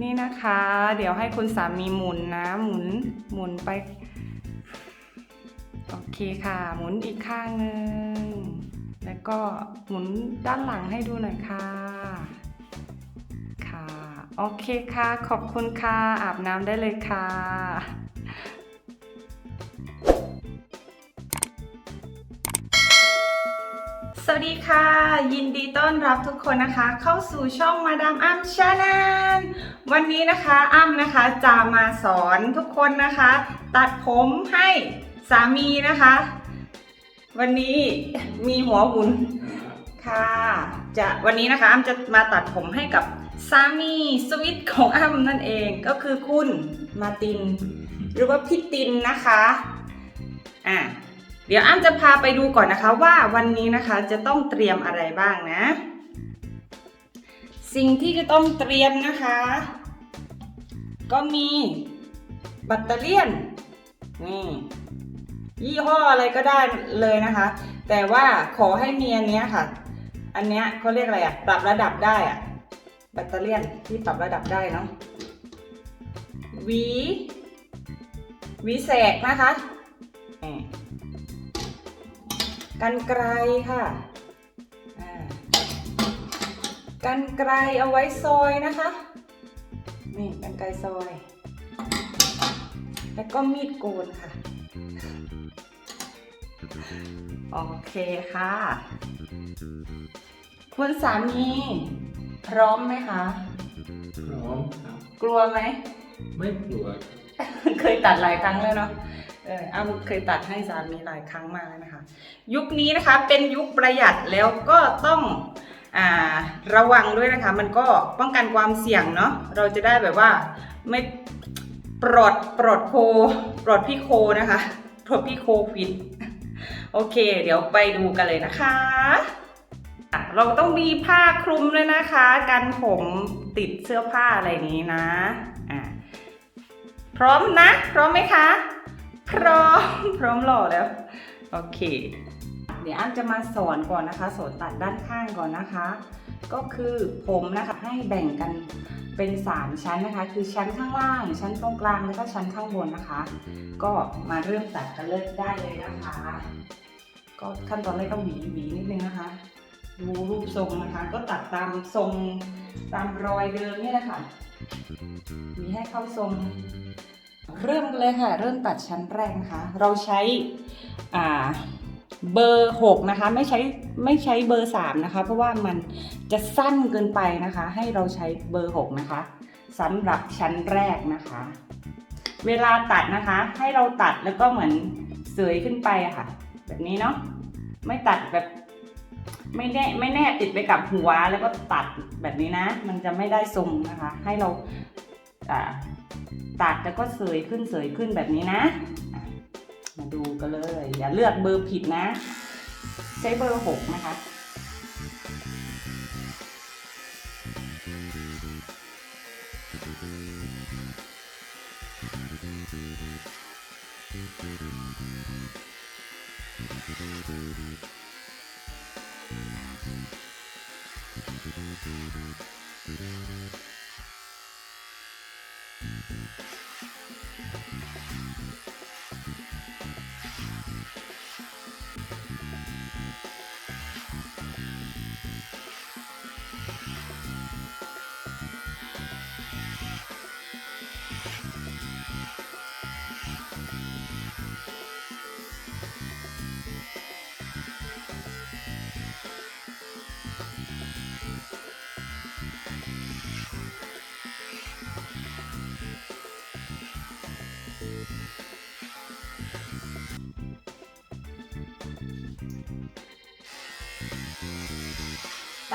นี่นะคะ เดี๋ยวให้คุณสามีหมุนนะ หมุนหมุนไป โอเคค่ะ หมุนอีกข้างหนึ่งแล้วก็หมุนด้านหลังให้ดูหน่อยค่ะ ค่ะ โอเคค่ะ ขอบคุณค่ะ อาบน้ำได้เลยค่ะ ดีค่ะ ยินดีต้อนรับทุกคนนะคะ เข้าสู่ช่องมาดามอ้ำชาแนลวันนี้นะคะอ้ำนะคะจะมาสอนทุกคนนะคะ ตัดผมให้สามีนะคะ วันนี้มีหัวหุนค่ะจะวันนี้นะคะอ้ำจะมาตัดผมให้กับสามีสวิตของอ้ำนั่นเองก็คือคุณมาติน หรือว่าพี่ตินนะคะอะ เดี๋ยวอ้ำจะพาไปดูก่อนนะคะว่าวันนี้นะคะจะต้องเตรียมอะไรบ้างนะ สิ่งที่จะต้องเตรียมนะคะ ก็มีแบตเตอรี่นี่ยี่ห้ออะไรก็ได้เลยนะคะ แต่ว่าขอให้มีอันเนี้ยค่ะ อันเนี้ยเขาเรียกอะไรอะปรับระดับได้อะแบตเตอรี่นที่ปรับระดับได้เนาะหวีหวีแสกนะคะนี่ กันไกลค่ะอ่ากันไกลเอาไว้ซอยนะคะนี่กันไกลซอย แล้วก็มีดโกนค่ะ โอเคค่ะ คุณสามีพร้อมไหมคะ พร้อมครับ กลัวไหม ไม่กลัว เคยตัดหลายครั้งแล้วเนาะ เอออ้ำเคยตัดให้สามีหลายครั้งมากแล้วนะคะ ยุคนี้นะคะเป็นยุคประหยัดแล้วก็ต้องอ่าระวังด้วยนะคะ มันก็ป้องกันความเสี่ยงเนาะเราจะได้แบบว่าไม่ปลอดปลอดโคปลอดพี่โคนะคะปลอดพี่โควิดโอเค เดี๋ยวไปดูกันเลยนะคะะเราต้องมีผ้าคลุมด้วยนะคะ กันผมติดเสื้อผ้าอะไรนี้นะอะพร้อมนะ พร้อมไหมคะ พร้อม พร้อมหล่อแล้ว โอเค เดี๋ยวอ้ำจะมาสอนก่อนนะคะ สอนตัดด้านข้างก่อนนะคะ ก็คือผมนะคะให้แบ่งกันเป็น 3 ชั้นนะคะ คือชั้นข้างล่าง ชั้นตรงกลางแล้วก็ชั้นข้างบนนะคะ ก็มาเริ่มตัดกันเลยได้เลยนะคะ ก็ขั้นตอนแรกต้องหวีหวีนิดนึงนะคะ ดูรูปทรงนะคะ ก็ตัดตามทรงตามรอยเดิมนี่แหละค่ะหวีให้เข้าทรง เริ่มเลยค่ะ เริ่มตัดชั้นแรกนะคะ เราใช้อ่าเบอร์ 6 นะคะ ไม่ใช้ไม่ใช้เบอร์ 3 นะคะ เพราะว่ามันจะสั้นเกินไปนะคะ ให้เราใช้เบอร์ 6 นะคะสำหรับชั้นแรกนะคะ เวลาตัดนะคะ ให้เราตัดแล้วก็เหมือนเสยขึ้นไปอะค่ะ แบบนี้เนาะไม่ตัดแบบไม่แน่ไม่แน่ติดไปกับหัวแล้วก็ตัดแบบนี้นะ มันจะไม่ได้ทรงนะคะ ให้เรา ตัดแล้วก็เสยขึ้นเสยขึ้นแบบนี้นะ มาดูกันเลย อย่าเลือกเบอร์ผิดนะ ใช้เบอร์หกนะคะ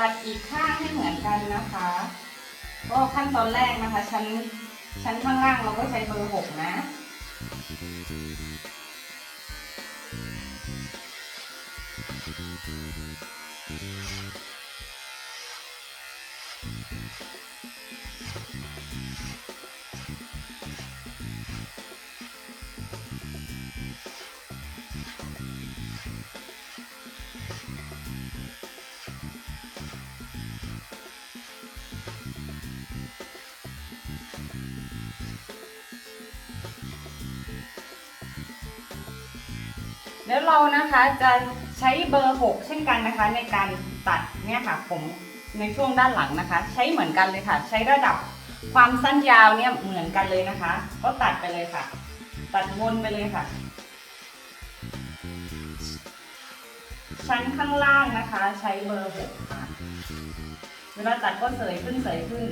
ตัดอีกข้างให้เหมือนกันนะคะ ก็ขั้นตอนแรกนะคะ ชั้นชั้นข้างล่างเราก็ใช้เบอร์หกนะต แล้วเรานะคะจะใช้เบอร์ 6 เช่นกันนะคะ ในการตัดเนี่ยค่ะผมในช่วงด้านหลังนะคะ ใช้เหมือนกันเลยค่ะ ใช้ระดับความสั้นยาวเนี่ยเหมือนกันเลยนะคะ ก็ตัดไปเลยค่ะ ตัดวนไปเลยค่ะ ชั้นข้างล่างนะคะ ใช้เบอร์ 6 ค่ะ เวลาตัดก็เสยขึ้นเสยขึ้น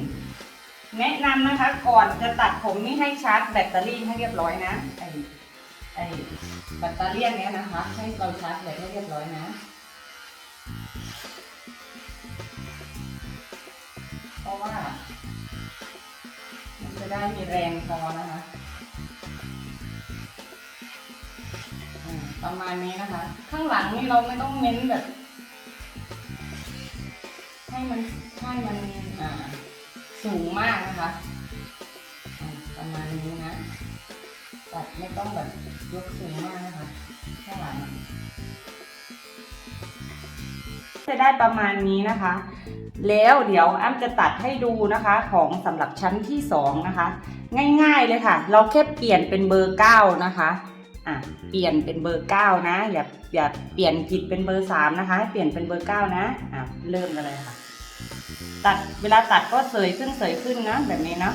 แนะนำนะคะก่อนจะตัดผมนี่ให้ชาร์จแบตเตอรี่ให้เรียบร้อยนะไอไอแบตเตอรี่เนี้ยนะคะ ให้เราชาร์จแบตให้เรียบร้อยนะ เพราะว่า มันจะได้มีแรงพอนะคะประมาณนี้นะคะ ข้างหลังนี่เราไม่ต้องเน้นแบบ ให้มันให้มันสูงมากนะคะ ประมาณนี้นะ ตัดไม่ต้องแบบยกสูงมากนะคะข้างหลังจะได้ประมาณนี้นะคะ แล้วเดี๋ยวอ้ำจะตัดให้ดูนะคะของสำหรับชั้นที่สองนะคะ ง่ายๆเลยค่ะ เราแค่เปลี่ยนเป็นเบอร์เก้านะคะอะเปลี่ยนเป็นเบอร์เก้านะอย่าอย่าเปลี่ยนผิดเป็นเบอร์สามนะคะให้เปลี่ยนเป็นเบอร์เก้านะอะเริ่มกันเลยค่ะ ตัดเวลาตัดก็เสยขึ้นเสยขึ้นนะแบบนี้นะ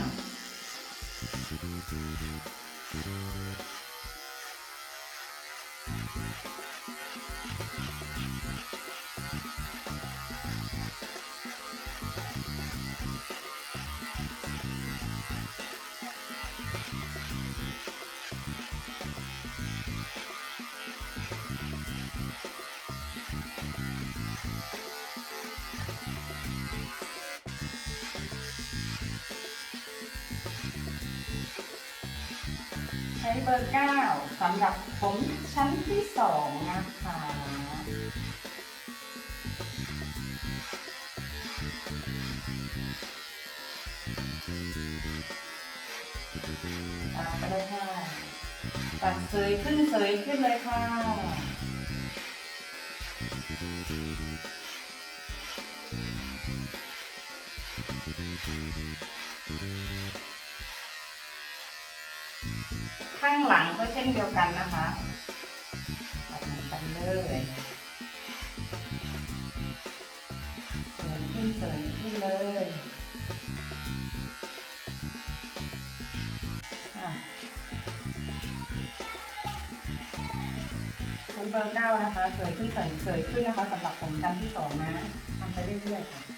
ข้างหลังก็เช่นเดียวกันนะคะตัดเหมือนกันเลยเสยขึ้นเสยขึ้นเลยอะเป็นเบอร์เก้านะคะ เสยขึ้นเสยเสยขึ้นนะคะสำหรับผมชั้นที่สองนะทำไปเรื่อยๆค่ะ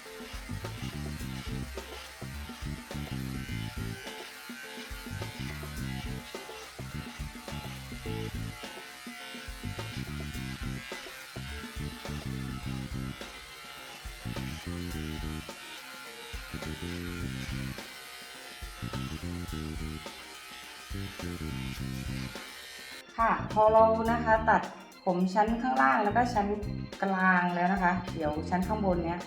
พอเรานะคะตัดผมชั้นข้างล่างแล้วก็ชั้นกลางแล้วนะคะ เดี๋ยวชั้นข้างบนเนี้ย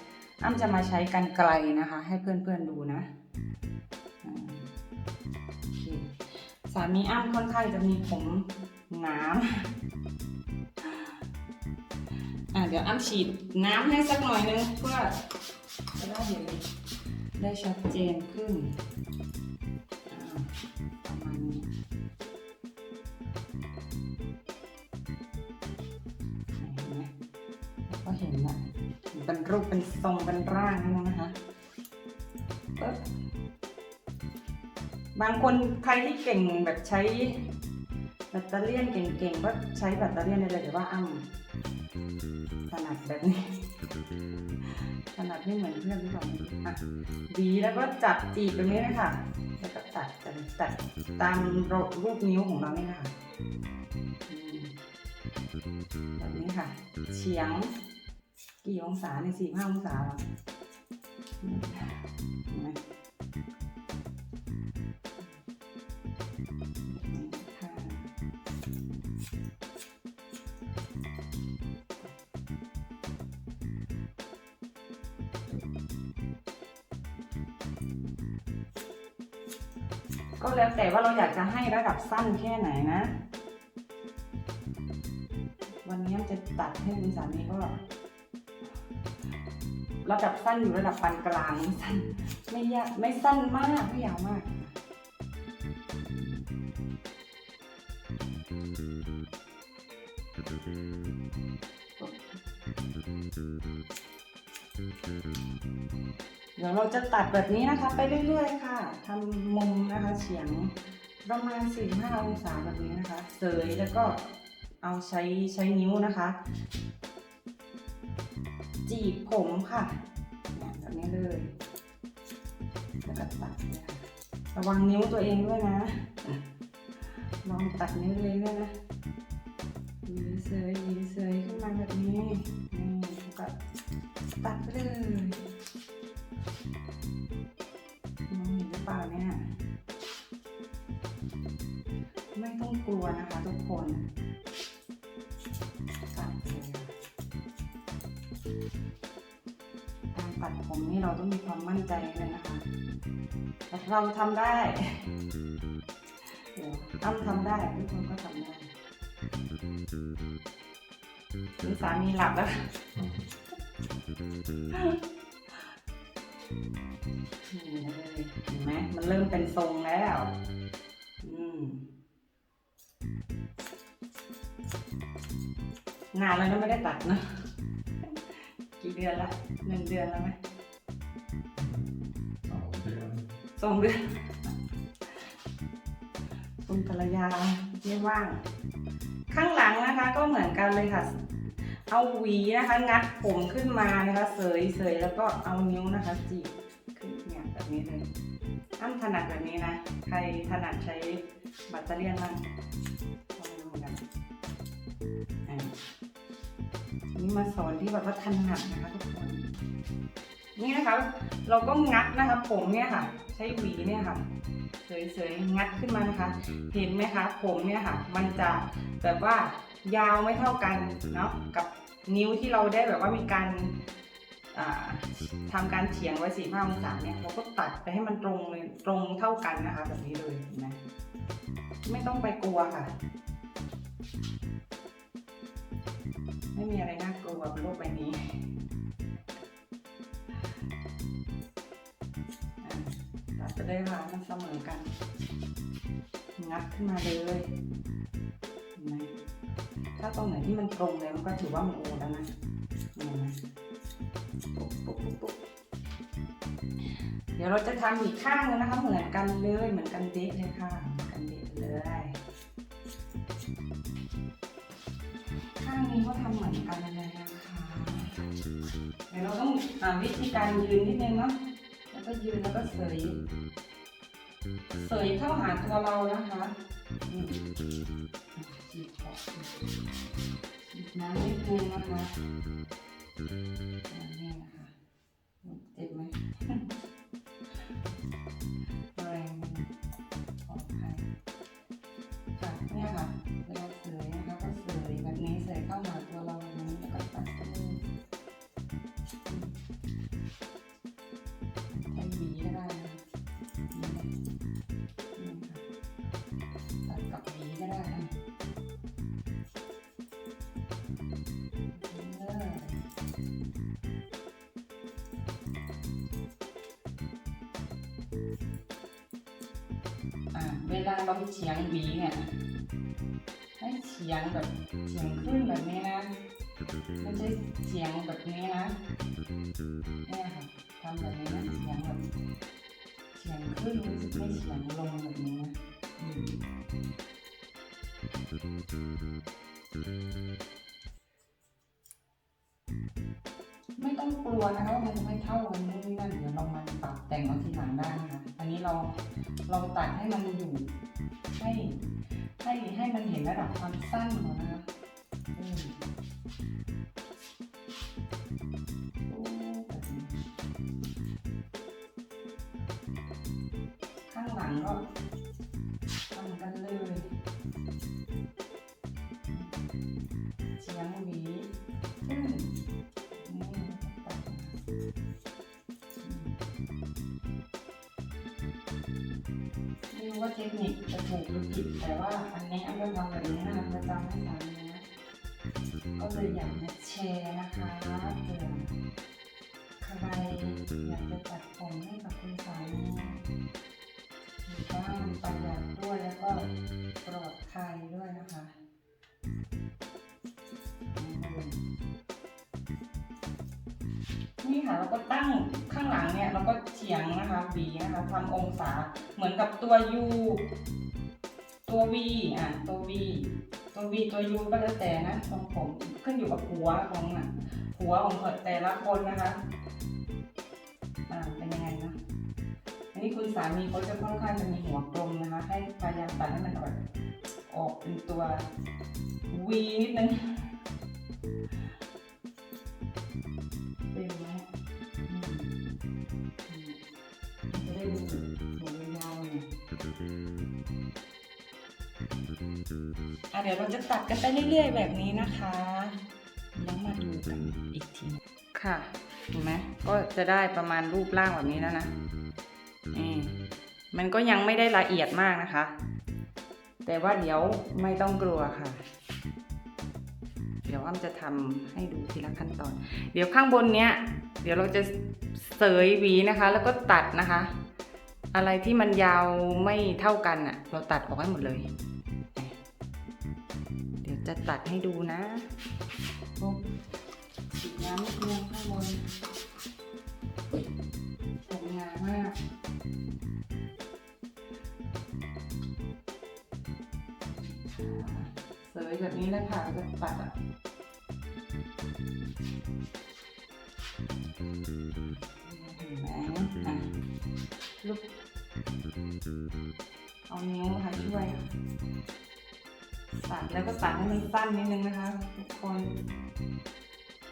อ้ำจะมาใช้กันไกลนะคะ ให้เพื่อนๆดูนะสามีอ้ำค่อนข้างจะมีผมหนาอะเดี๋ยวอ้ำฉีดน้ำให้สักหน่อยนึงเพื่อจะได้เห็นได้ชัดเจนขึ้น ทรงเป็นร่างนั่นนะคะปึ๊บบางคนใครที่เก่งแบบใช้แบตเตอรี่ยนเก่งๆก็ใช้แบตเตอรี่ยนได้เลยแต่ว่าอ้ำถนัดแบบนี้ถนัดไม่เหมือนเพื่อนหรือเปล่าอะดีแล้วก็จับจีบตรงนี้เลยค่ะแล้วก็ตัดกันตัดตามรูปนิ้วของเรานี่นะคะแบบนี้ค่ะ เฉียง กี่องศาในสี่ห้าองศาหรอก็แล้วแต่ว่าเราอยากจะให้ระดับสั้นแค่ไหนนะ วันนี้จะตัดให้คุณสามีก็ ระดับสั้นอยู่ระดับปานกลางไม่สั้นไม่ยากไม่สั้นมากไม่ยาวมาก เดี๋ยวเราจะตัดแบบนี้นะคะ ไปเรื่อยๆค่ะทำมุมนะคะเฉียงประมาณ 45 องศาแบบนี้นะคะ เสยแล้วก็เอาใช้ใช้นิ้วนะคะ จีบผมค่ะเนี่ยแบบนี้เลยแล้วก็ตัดระวังนิ้วตัวเองด้วยนะ ลองตัดนิ้วเลยด้วยนะหยีเสยหยีเสยขึ้นมาแบบนี้นี่แล้วก็ตัดเลยมองเห็นหรือเปล่าเนี่ย ไม่ต้องกลัวนะคะทุกคนตัดเลย ดผมนี่เราต้องมีความมั่นใจเลยนะคะแต่เราทำได้เดี๋ยวอ้ำทำได้ทุกคนก็ทำได้ถึงสามีหลับแล้วนี่เลยเห็นไหมมันเริ่มเป็นทรงแล้ว อืมนานแล้วนะไม่ได้ตัดนะ กี่เดือนละหนึ่งเดือนแล้วไหมสองเดือนสองเดือน คุณภรรยาไม่ว่าง ข้างหลังนะคะก็เหมือนกันเลยค่ะ เอาหวีนะคะ งัดผมขึ้นมานะคะเสยเสยแล้วก็เอานิ้วนะคะจีบขึ้นเนี่ยแบบนี้เลยอ้ำถนัดแบบนี้นะ ใครถนัดใช้บัตเตอรี่ยนบ้างลองดูเหมือนกันอ่านี่ มาสอนที่แบบว่าถนัดนะคะทุกคน นี่นะคะ เราก็งัดนะคะผมเนี่ยค่ะ ใช้หวีเนี่ยค่ะเสยๆงัดขึ้นมานะคะ เห็นไหมคะ ผมเนี่ยค่ะ มันจะแบบว่ายาวไม่เท่ากันเนาะกับนิ้วที่เราได้แบบว่ามีการอ่าทำการเฉียงไว้สี่ห้าองศาเนี่ยเราก็ตัดไปให้มันตรงเลยตรงเท่ากันนะคะ แบบนี้เลยเห็นไหมไม่ต้องไปกลัวค่ะ ไม่มีอะไรน่ากลัวบนโลกใบนี้อะตัดไปเลยค่ะมันเสมอกัน งัดขึ้นมาเลยเห็นไหมถ้าตรงไหนที่มันตรงเลยมันก็ถือว่ามันโอแล้วนะเห็นไหมปุ๊บปุ๊บปุ๊บปุ๊บเดี๋ยวเราจะทำอีกข้างนึงนะคะเหมือนกันเลยเหมือนกันเดะเลยค่ะเหมือนกันเดะเลย ข้างนี้ก็ทำเหมือนกันเลยนะคะเดี๋ยวเราต้องอ่าวิธีการยืนนิดนึงเนาะแล้วก็ยืนแล้วก็เสยเสยเข้าหาตัวเรานะคะจีบขอบจีบน้ำนิดนึงนะคะนี่นะคะเจ็บไหม เฉียงหวีเนี่ยให้เฉียงแบบเฉียงขึ้นแบบนี้นะไม่ใช่เฉียงแบบนี้นะเนี่ยค่ะทำแบบนี้นะเฉียงแบบเฉียงขึ้นไม่ใช่เฉียงลงแบบนี้นะอืม ไม่ต้องกลัวนะคะว่ามันจะไม่เท่ากันนู่นนี่นั่นเดี๋ยวเรามาปรับแต่งเอาทีหลังได้นะคะอันนี้เราเราตัดให้มันอยู่ให้ให้ให้มันเห็นระดับความสั้นของนะคะข้างหลังก็ทำกันเลยเฉียงหวี เทคนิคจะถูกหรือผิดแต่ว่าอันนี้อันก็ทำแบบนี้นะคะประจำให้สามีนะก็เลยอยากมาแชร์นะคะเผื่อใครอยากจะตัดผมให้กับคุณสามีอยู่บ้านประหยัดด้วยแล้วก็ปลอดภัยด้วยนะคะางข้างหลังเนี่ยเราก็เฉียงนะคะหวีนะคะทำองศาเหมือนกับตัว U ตัว V อะตัว V ตัว V ตัว U ก็แล้วแต่นะของผมขึ้นอยู่กับหัวของน่ะหัวของแต่ละคนนะคะอ่าเป็นยังไงนะอันนี้คุณสามีเขาจะค่อนข้างจะมีหัวกลมนะคะ ให้พยายามตัดให้มันออกออกเป็นตัว V นิดนึงเป็นไหม จะได้ดูหัวยาวๆหน่อยอะเดี๋ยวเราจะตัดกันไปเรื่อยๆ แบบนี้นะคะแล้วมาดูกันอีกที ค่ะ เห็นไหมก็จะได้ประมาณรูปร่างแบบนี้แล้วนะนี่มันก็ยังไม่ได้ละเอียดมากนะคะ แต่ว่าเดี๋ยวไม่ต้องกลัวค่ะ เดี๋ยวอ้ำจะทำให้ดูทีละขั้นตอน เดี๋ยวข้างบนเนี้ย เดี๋ยวเราจะ เสยหวีนะคะ แล้วก็ตัดนะคะ อะไรที่มันยาวไม่เท่ากันอะเราตัดออกให้หมดเลย เดี๋ยวจะตัดให้ดูนะโอ้ฉีดน้ำนิดนึงข้างบนสวยงามมากเสยแบบนี้แล้วค่ะแล้วก็ตัดอะเห็นไหมอะ ลูกเอานิ้วค่ะช่วยตัดแล้วก็ตัดให้มันสั้นนิดนึงนะคะทุกคน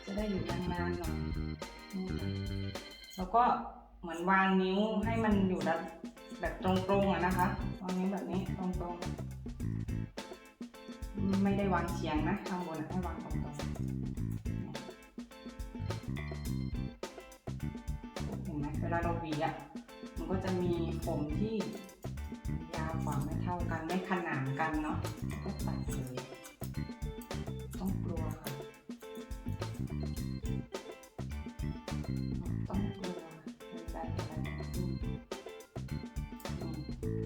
จะได้อยู่นานๆหน่อยแล้วก็เหมือนวางนิ้วให้มันอยู่แบบแบบตรงๆอะนะคะวางนิ้วแบบนี้ตรงๆ ไม่ได้วางเฉียงนะข้างบนอะให้วางตรงๆ ลาเราหวีอะมันก็จะมีผมที่ยาวกว่าไม่เท่ากันไม่ขนานกันเนาะก็ตัดเลยต้องกลัวค่ะต้องกลัวเป็นใจอะไรอืมอืมอืม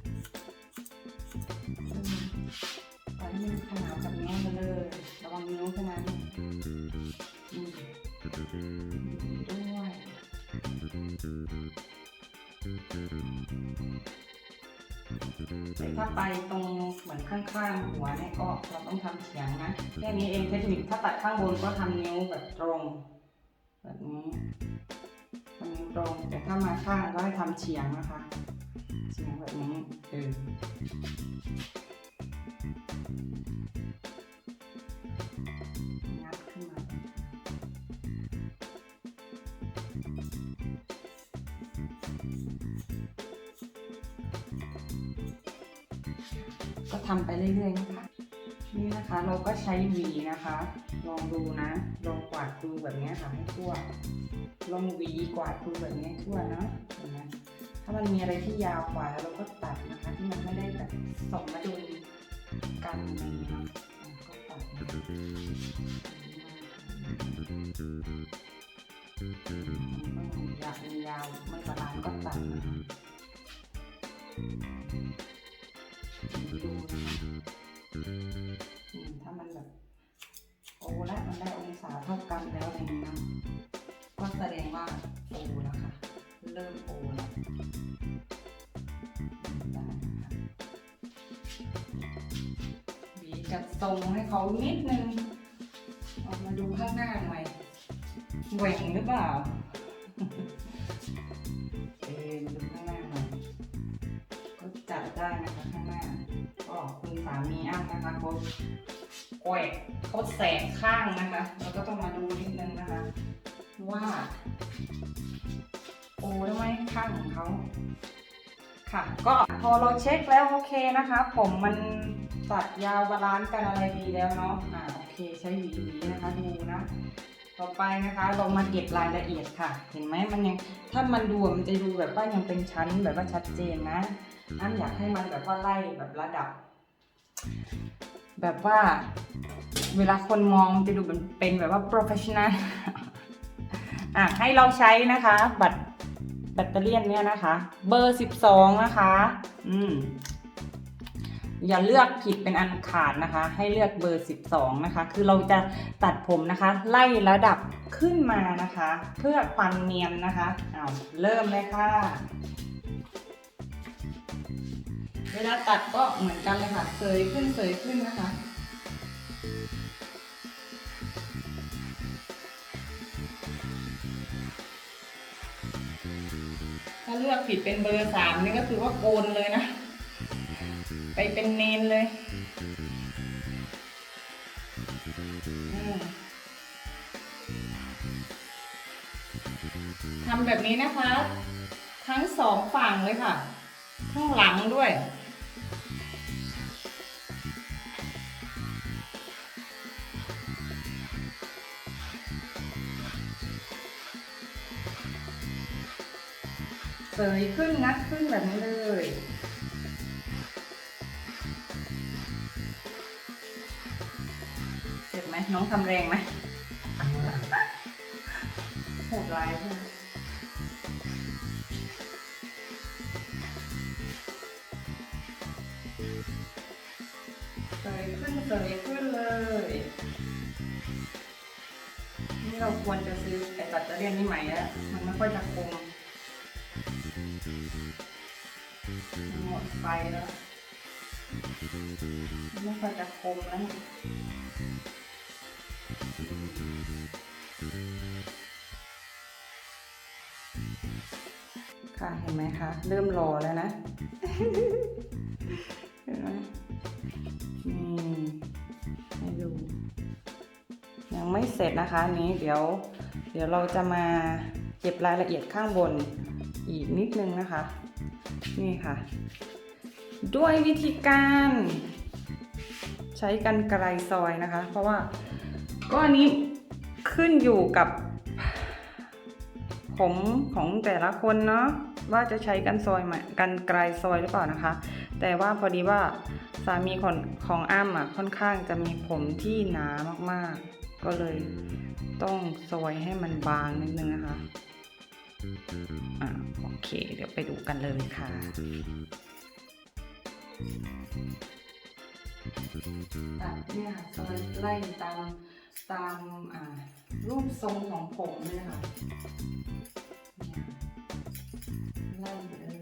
ปล่อยให้มันขนาดกับนิ้วไปเลยระวังนิ้วแค่นั้นอืมด้ ถ้าไปตรงเหมือนข้างๆหัวเนี่ยก็เราต้องทำเฉียงนะแค่นี้เองเทคนิคถ้าตัดข้างบนก็ทำนิ้วแบบตรง แบบนี้ทำนิ้วตรงแต่ถ้ามาข้างก็ให้ทำเฉียงนะคะเฉียงแบบนี้เออ เรื่อยๆนะคะ นี่นะคะเราก็ใช้หวีนะคะ ลองดูนะ ลองกวาดดูแบบนี้ค่ะให้ทั่ว ลองหวีกวาดดูแบบนี้ทั่วเนาะเห็นไหมถ้ามันมีอะไรที่ยาวกว่าแล้วเราก็ตัดนะคะ ที่มันไม่ได้แบบสมาดูกันอะไรอย่างเงี้ยเนาะก็ตัดนอยากมียาวไม่บาลานก็ตัดนะคะ ถ้ามันแบบโอ้แล้วมันได้องศาเท่ากันแล้วอะไรอย่างเงี้ยก็แสดงว่าโอแล้วค่ะ เริ่มโอแล้วบีจัดทรงให้เขานิดนึงออกมาดูข้างหน้าหน่อยแหว่งหรือเปล่าเอ็นดูามีอ้ำนะคะเขาแกวกเขาแสกข้างนะคะ เราก็ต้องมาดูนิดนึงนะคะ ว่า โอ้ได้ไมข้างของเขาค่ะ ก็พอเราเช็คแล้วโอเคนะคะ ผมมันตัดยาวบาลานซ์กันอะไรดีแล้วเนาะอ่าโอเคใช้หวีหวีนะคะดูนะต่อไปนะคะเรามาเก็บรายละเอียดค่ะ เห็นไหมมันยังถ้ามันดูมันจะดูแบบว่ายังเป็นชั้นแบบว่าชัดเจนนะอ้ำอยากให้มันแบบว่าไล่แบบระดับ แบบว่าเวลาคนมองจะดูเป็นเป็นแบบว่า professional อะให้เราใช้นะคะ บัตรแบตเตอรี่ยนเนี่ยนะคะ เบอร์12นะคะ อืมอย่าเลือกผิดเป็นอันขาดนะคะ ให้เลือกเบอร์ 12 นะคะ คือเราจะตัดผมนะคะ ไล่ระดับขึ้นมานะคะ เพื่อความเนียนนะคะเอาเริ่มเลยค่ะ เวลาตัดก็เหมือนกันเลยค่ะ เสยขึ้นเสยขึ้นนะคะ ถ้าเลือกผิดเป็นเบอร์สามนี่ก็คือว่าโกนเลยนะ ไปเป็นเนนเลยทำแบบนี้นะคะ ทั้งสองฝั่งเลยค่ะ ข้างหลังด้วย ยขึ้นงัดขึ้นแบบนี้เลยเจ็บไหมน้องทำแรงไหมโหดร้ายใช่ไหมเสยขึ้นเสยขึ้นเลย นี่เราควรจะซื้อไอ้แบตเตอรี่นี่ใหม่แล้ว มันไม่ค่อยจะคม หมดไฟแล้วไม่ค่อยจะคมแล้วเนี่ยค่ะเห็นไหมคะ เริ่มรอแล้วนะเห็นไหมนี่ให้ดู ยังไม่เสร็จนะคะอันนี้เดี๋ยว เดี๋ยวเราจะมาเก็บรายละเอียดข้างบนอีกนิดนึงนะคะ นี่ค่ะ ด้วยวิธีการใช้กันไกรซอยนะคะ เพราะว่าก็อันนี้ขึ้นอยู่กับผมของแต่ละคนเนาะว่าจะใช้กันซอยไหมกันไกรซอยหรือเปล่านะคะ แต่ว่าพอดีว่าสามีของของอ้ำอะค่อนข้างจะมีผมที่หนามากๆ ก็เลยต้องซอยให้มันบางนิดนึงนะคะ อ่าโอเค เดี๋ยวไปดูกันเลยค่ะ ตัดเนี่ยค่ะซอยไล่ตามตามอ่ารูปทรงของผมเลยค่ะไล่ไปเลย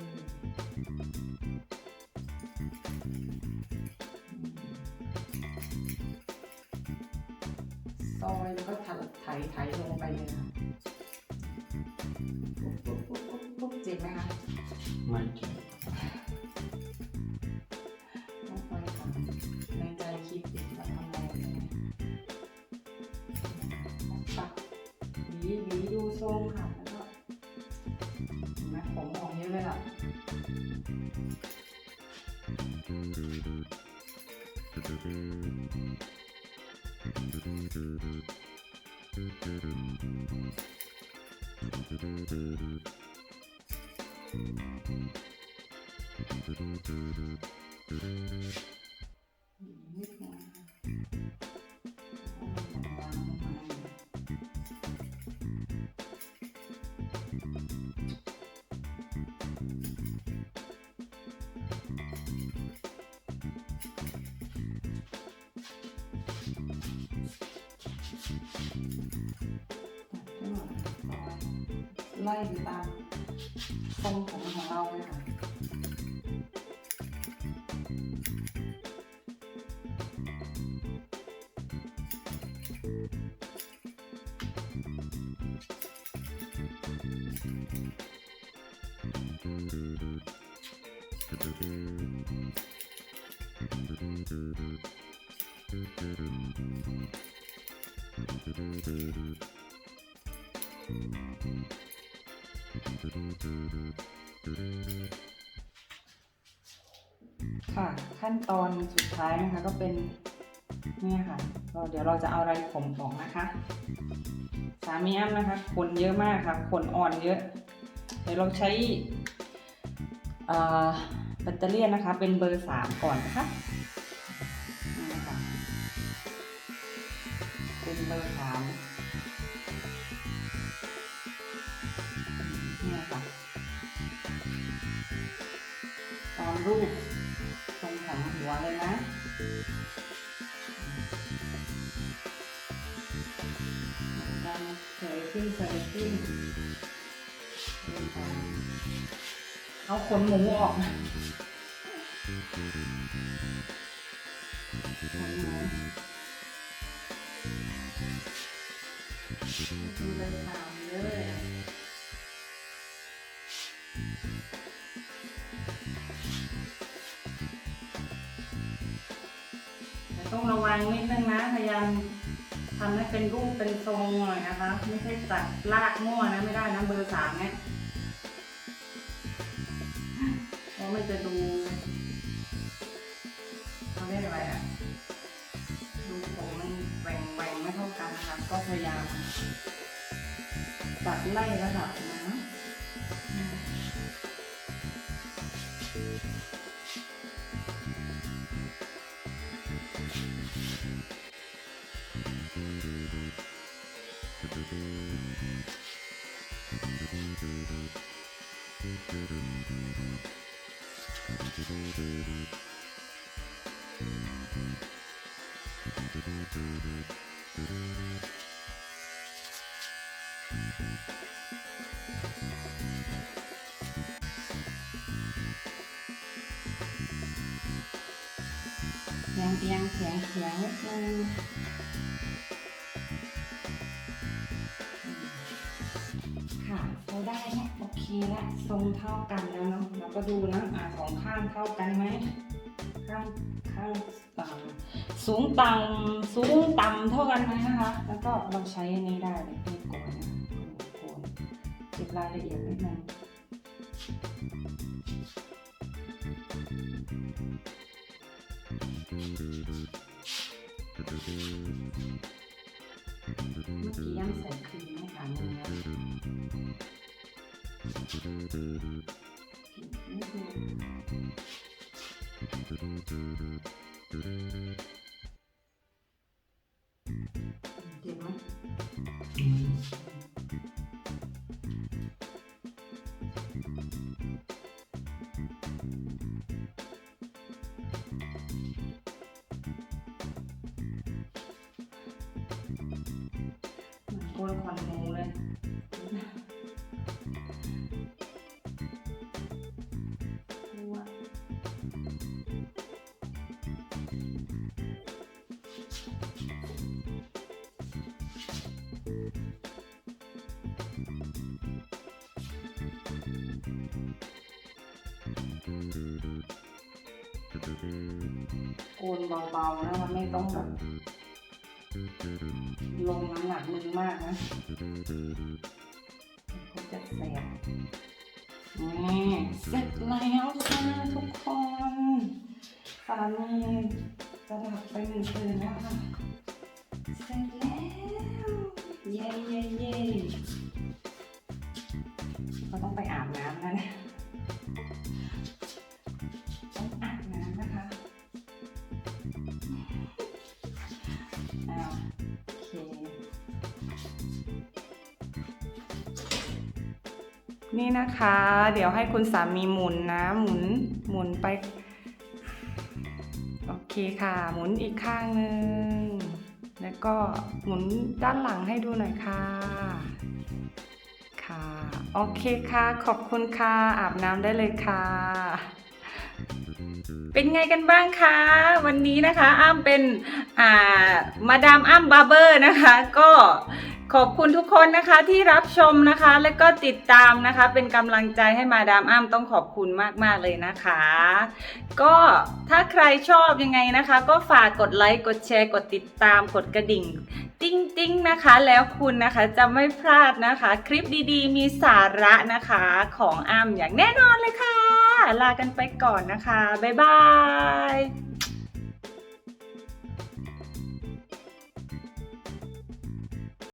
ซอยแล้วก็ไถไถไถลงไปเลยค่ะ เจ็บไหมคะไม่เจ็บต้องคอยทำในใจคิดอยู่ว่าทำอะไรเนี่ยตัดหวีหวีดูทรงค่ะแล้วก็เห็นไหมผมออกเยอะเลยล่ะนิด นึ ค่ะขั้นตอนสุดท้ายนะคะก็เป็นเนี่ยค่ะเราเดี๋ยวเราจะเอาอะไรผมออกนะคะ สามีอ้ำนะคะขนเยอะมากค่ะขนอ่อนเยอะ ดี๋ยวเราใช้แบตเตอรี่นะคะ เป็นเบอร์สามก่อนนะคะนะคะเป็นเบอร์สามนี่ค่ะตามรูปทรงของหัวเลยนะดันเสยขึ้นเสยขึ้น เอาขนหมูออกดูดูเลยตามเลยต้องระวังนิดนึงนะพยายามทำให้เป็นรูปเป็นทรงหน่อยนะคะ ไม่ใช่ตัดลากมั่วนะไม่ได้นะเบอร์สามเนี่ย มันจะดูเขาเรียกอะไรอะ ดูผมมันแหว่งแหว่งไม่เท่ากันนะคะก็พยายามตัดไล่ระดับนะ เสียงเอียงเสียงเสียงนิดนึงค่ะเราได้เนี่ยโอเคละทรงเท่ากันแล้วเนาะเราก็ดูนะอ่าสองข้างเท่ากันไหมข้างข้างต่ำสูงต่ำสูงต่ำเท่ากันไหมนะคะ แล้วก็เราใช้อันนี้ได้เลยที่โกนนะโกนเก็บรายละเอียดนิดนึง เมื่อกี้ยังใส่ครีมไม่ขามือนะนิดนึงเจ็บไหม โกนเบาๆนะมันไม่ต้องแบบลงน้ำหนักมือมากนะเขาจะแสบนี่เสร็จแล้วค่ะทุกคนสามีจะหลับไปหนึ่งคืนแล้วค่ะ นะคะ เดี๋ยวให้คุณสามีหมุนนะ หมุนหมุนไป โอเคค่ะ หมุนอีกข้างหนึ่งแล้วก็หมุนด้านหลังให้ดูหน่อยค่ะ ค่ะ โอเคค่ะ ขอบคุณค่ะ อาบน้ำได้เลยค่ะ เป็นไงกันบ้างคะ วันนี้นะคะ อ้ำเป็น อ่า มาดามอ้ำบาร์เบอร์นะคะ ก็ ขอบคุณทุกคนนะคะที่รับชมนะคะ และก็ติดตามนะคะ เป็นกำลังใจให้มาดามอ้ำต้องขอบคุณมาก ๆ เลยนะคะ ก็ถ้าใครชอบยังไงนะคะ ก็ฝากกดไลค์กดแชร์ กดติดตามกดกระดิ่ง ติ้งติ้งนะคะ แล้วคุณนะคะจะไม่พลาดนะคะ คลิปดีๆ มีสาระนะคะของอ้ำอย่างแน่นอนเลยค่ะ ลากันไปก่อนนะคะ บ๊ายบาย